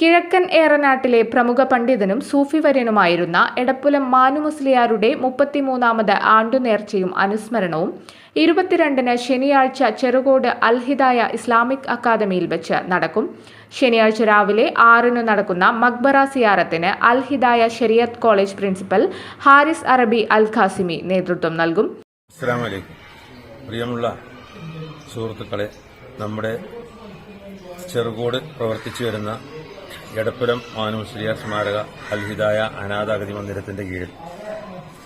കിഴക്കൻ ഏറനാട്ടിലെ പ്രമുഖ പണ്ഡിതനും സൂഫി വര്യനുമായിരുന്ന എടപ്പുലം മാനുമുസ്ലിയാരുടെ മുപ്പത്തിമൂന്നാമത് ആണ്ടുനേർച്ചയും അനുസ്മരണവും ഇരുപത്തിരണ്ടിന് ശനിയാഴ്ച ചെറുകോട് അൽഹിദായ ഇസ്ലാമിക് അക്കാദമിയിൽ വെച്ച് നടക്കും. ശനിയാഴ്ച രാവിലെ ആറിന് നടക്കുന്ന മക്ബറ സിയാറത്തിന് അൽഹിദായ ഷെരിയത്ത് കോളേജ് പ്രിൻസിപ്പൽ ഹാരിസ് അറബി അൽ ഖാസിമി നേതൃത്വം നൽകും. പ്രിയമുള്ള സുഹൃത്തുക്കളെ നമ്മുടെ ചെറുകോട് പ്രവർത്തിച്ചു വരുന്ന എടപ്പുരം മാനുശ്രീയ സ്മാരക അൽഹിദായ അനാഥാഗതി മന്ദിരത്തിന്റെ കീഴിൽ.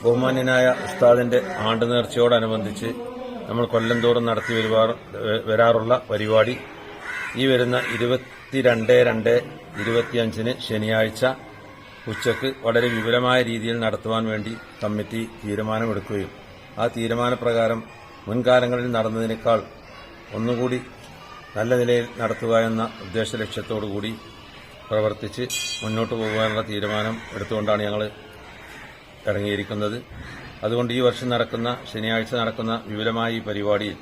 ബഹുമാന്യനായ ഉസ്താദിന്റെ ആണ്ട് നേർച്ചയോടനുബന്ധിച്ച് നമ്മൾ കൊല്ലം തോറും നടത്തി വരാറുള്ള പരിപാടി ഈ വരുന്ന ഇരുപത്തിരണ്ട് രണ്ട് ഇരുപത്തിയഞ്ചിന് ശനിയാഴ്ച ഉച്ചയ്ക്ക് വളരെ വിപുലമായ രീതിയിൽ നടത്തുവാൻ വേണ്ടി കമ്മിറ്റി തീരുമാനമെടുക്കുകയും ആ തീരുമാനപ്രകാരം മുൻകാലങ്ങളിൽ നടന്നതിനേക്കാൾ ഒന്നുകൂടി നല്ല നിലയിൽ നടത്തുക എന്ന ഉദ്ദേശ ലക്ഷ്യത്തോടുകൂടി പ്രവർത്തിച്ച് മുന്നോട്ട് പോകാനുള്ള തീരുമാനം എടുത്തുകൊണ്ടാണ് ഞങ്ങൾ ഇറങ്ങിയിരിക്കുന്നത്. അതുകൊണ്ട് ഈ വർഷം നടക്കുന്ന ശനിയാഴ്ച നടക്കുന്ന വിപുലമായ ഈ പരിപാടിയിൽ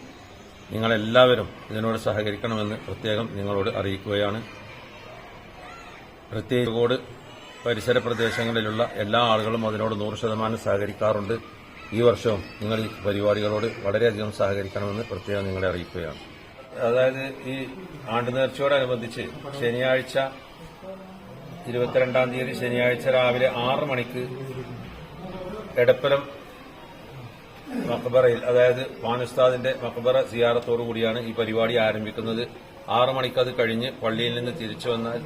നിങ്ങളെല്ലാവരും ഇതിനോട് സഹകരിക്കണമെന്ന് പ്രത്യേകം നിങ്ങളോട് അറിയിക്കുകയാണ്. പ്രത്യേക പരിസര പ്രദേശങ്ങളിലുള്ള എല്ലാ ആളുകളും അതിനോട് നൂറ് ശതമാനം സഹകരിക്കാറുണ്ട്. ഈ വർഷവും നിങ്ങൾ ഈ പരിപാടികളോട് വളരെയധികം സഹകരിക്കണമെന്ന് പ്രത്യേകം നിങ്ങളെ അറിയിക്കുകയാണ്. അതായത് ഈ ആണ്ട് നേർച്ചയോടനുബന്ധിച്ച് ശനിയാഴ്ച ഇരുപത്തിരണ്ടാം തീയതി ശനിയാഴ്ച രാവിലെ ആറ് മണിക്ക് എടപ്പലം മക്ബറയിൽ അതായത് പാനുസ്താദിന്റെ മക്ബറ സിയാറത്തോടു കൂടിയാണ് ഈ പരിപാടി ആരംഭിക്കുന്നത്. ആറ് മണിക്ക് അത് കഴിഞ്ഞ് പള്ളിയിൽ നിന്ന് തിരിച്ചു വന്നാൽ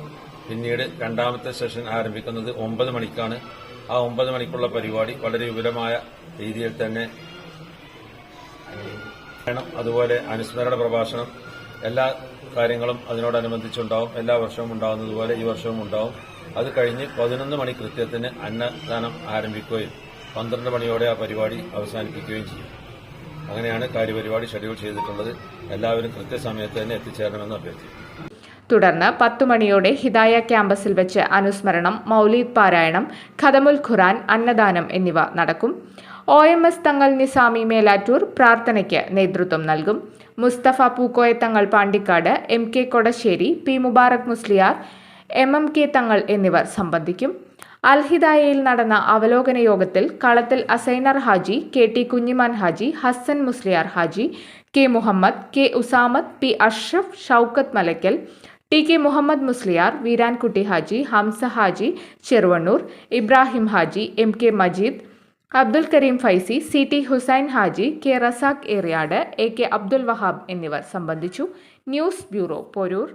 പിന്നീട് രണ്ടാമത്തെ സെഷൻ ആരംഭിക്കുന്നത് ഒമ്പത് മണിക്കാണ്. ആ ഒമ്പത് മണിക്കുള്ള പരിപാടി വളരെ വിപുലമായ രീതിയിൽ തന്നെ അതുപോലെ അനുസ്മരണ പ്രഭാഷണം എല്ലാ കാര്യങ്ങളും അതിനോടനുബന്ധിച്ചുണ്ടാവും. എല്ലാ വർഷവും ഉണ്ടാകുന്നതുപോലെ ഈ വർഷവും ഉണ്ടാവും. അത് കഴിഞ്ഞ് പതിനൊന്ന് മണി കൃത്യത്തിന് അന്നദാനം ആരംഭിക്കുകയും പന്ത്രണ്ട് മണിയോടെ ആ പരിപാടി അവസാനിപ്പിക്കുകയും ചെയ്യും. അങ്ങനെയാണ് കാര്യപരിപാടി ഷെഡ്യൂൾ ചെയ്തിട്ടുള്ളത്. എല്ലാവരും കൃത്യസമയത്ത് തന്നെ എത്തിച്ചേരണമെന്ന് അഭ്യർത്ഥിക്കുന്നു. തുടർന്ന് പത്തു മണിയോടെ ഹിദായ ക്യാമ്പസിൽ വെച്ച് അനുസ്മരണം മൗലീദ് പാരായണം ഖദമുൽ ഖുറാൻ അന്നദാനം എന്നിവ നടക്കും. ഒ എം എസ് തങ്ങൾ നിസാമി മേലാറ്റൂർ പ്രാർത്ഥനയ്ക്ക് നേതൃത്വം നൽകും. Musthafa Pookoya Thangal Pandikkad M K Kodassery P Mubarak Musliyar M M K Thangal എന്നിവർ സംബന്ധിക്കും. അൽഹിദായയിൽ നടന്ന അവലോകന യോഗത്തിൽ Kalathil Asainar Haji K T Kunjiman Haji Hassan Musliyar Haji K Muhammad K Usamath P Ashraf Shoukath Malakkal T K Muhammad Musliyar Veerankutty Haji Hamsa Haji Cheruvannur Ibrahim Haji M K Majeed Abdul Kareem Faizy C T Hussain Haji K Razak Eriyad A K Abdul Wahab എന്നിവർ സംബന്ധിച്ചു news bureau Poroor.